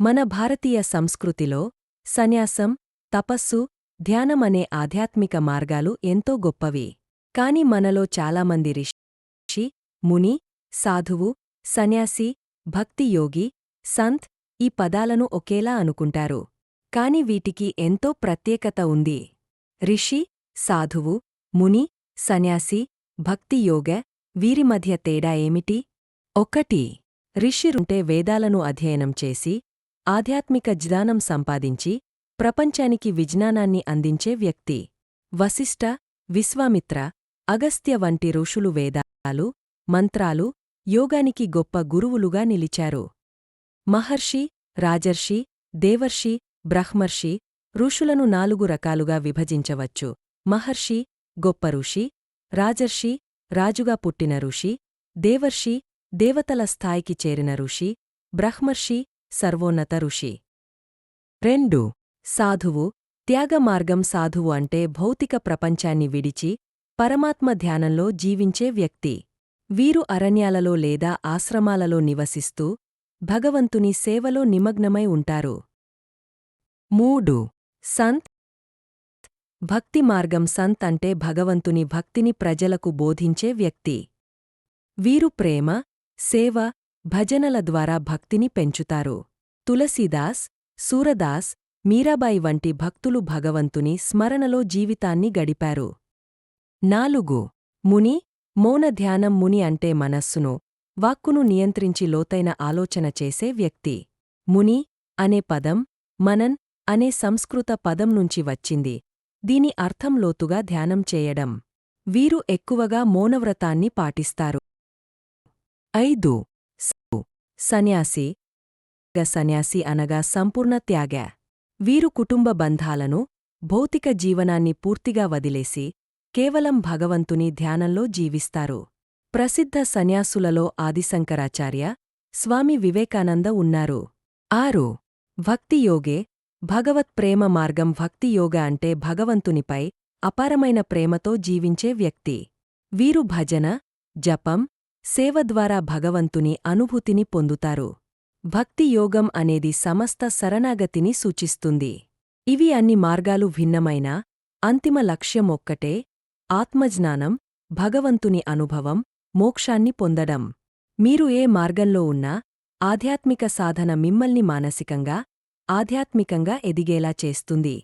మన భారతీయ సంస్కృతిలో సన్యాసం తపస్సు ధ్యానం అనే ఆధ్యాత్మిక మార్గాలు ఎంతో గొప్పవి. కాని మనలో చాలామంది రిషి ముని సాధువు సన్యాసి భక్తి యోగి సంత్ ఈ పదాలను ఒకేలా అనుకుంటారు. కాని వీటికి ఎంతో ప్రత్యేకత ఉంది. రిషి సాధువు ముని సన్యాసి భక్తి యోగ వీరి మధ్య తేడా ఏమిటి? ఒకటి ఋషిరుంటే వేదాలను అధ్యయనం చేసి ఆధ్యాత్మిక జ్ఞానం సంపాదించి ప్రపంచానికి విజ్ఞానాన్ని అందించే వ్యక్తి. వశిష్ఠ విశ్వామిత్ర అగస్త్య వంటి ఋషులు వేదాలు మంత్రాలు యోగానికి గొప్ప గురువులుగా నిలిచారు. మహర్షి రాజర్షి దేవర్షి బ్రహ్మర్షి ఋషులను నాలుగు రకాలుగా విభజించవచ్చు. మహర్షి గొప్ప ఋషి రాజర్షి రాజుగా పుట్టిన ఋషి దేవర్షి దేవతల స్థాయికి చేరిన ఋషి బ్రహ్మర్షి సర్వోన్నత ఋషి. రెండు సాధువు త్యాగమార్గం సాధువు అంటే భౌతిక ప్రపంచాన్ని విడిచి పరమాత్మ ధ్యానంలో జీవించే వ్యక్తి. వీరు అరణ్యాలలో లేదా ఆశ్రమాలలో నివసిస్తూ భగవంతుని సేవలో నిమగ్నమై ఉంటారు. మూడు సంత్. భక్తి మార్గం సంత్ అంటే భగవంతుని భక్తిని ప్రజలకు బోధించే వ్యక్తి. వీరు ప్రేమ సేవ భజనల ద్వారా భక్తిని పెంచుతారు. తులసీదాస్ సూరదాస్ మీరాబాయి వంటి భక్తులు భగవంతుని స్మరణలో జీవితాన్ని గడిపారు. నాలుగు. ముని మౌనధ్యానం ముని అంటే మనస్సును వాక్కును నియంత్రించి లోతైన ఆలోచన చేసే వ్యక్తి. ముని అనే పదం మనన్ అనే సంస్కృత పదం నుంచి వచ్చింది. దీని అర్థం లోతుగా ధ్యానం చేయడం. వీరు ఎక్కువగా మౌనవ్రతాన్ని పాటిస్తారు. ఐదు. సన్యాసి గ సన్యాసి అనగా సంపూర్ణ త్యాగ. వీరు కుటుంబ బంధాలను భౌతిక జీవనాన్ని పూర్తిగా వదిలేసి కేవలం భగవంతుని ధ్యానంలో జీవిస్తారు. ప్రసిద్ధ సన్యాసులలో ఆదిశంకరాచార్య స్వామి వివేకానంద ఉన్నారు. ఆరు భక్తియోగే భగవత్ ప్రేమ మార్గం భక్తియోగ అంటే భగవంతునిపై అపారమైన ప్రేమతో జీవించే వ్యక్తి. వీరు భజన జపం సేవ ద్వారా భగవంతుని అనుభూతిని పొందుతారు. భక్తి యోగం అనేది సమస్త శరణాగతిని సూచిస్తుంది. ఇవి అన్ని మార్గాలు భిన్నమైన అంతిమ లక్ష్యం ఒక్కటే ఆత్మజ్ఞానం భగవంతుని అనుభవం మోక్షాన్ని పొందడం. మీరు ఏ మార్గంలో ఉన్నా ఆధ్యాత్మిక సాధన మిమ్మల్ని మానసికంగా ఆధ్యాత్మికంగా ఎదిగేలా చేస్తుంది.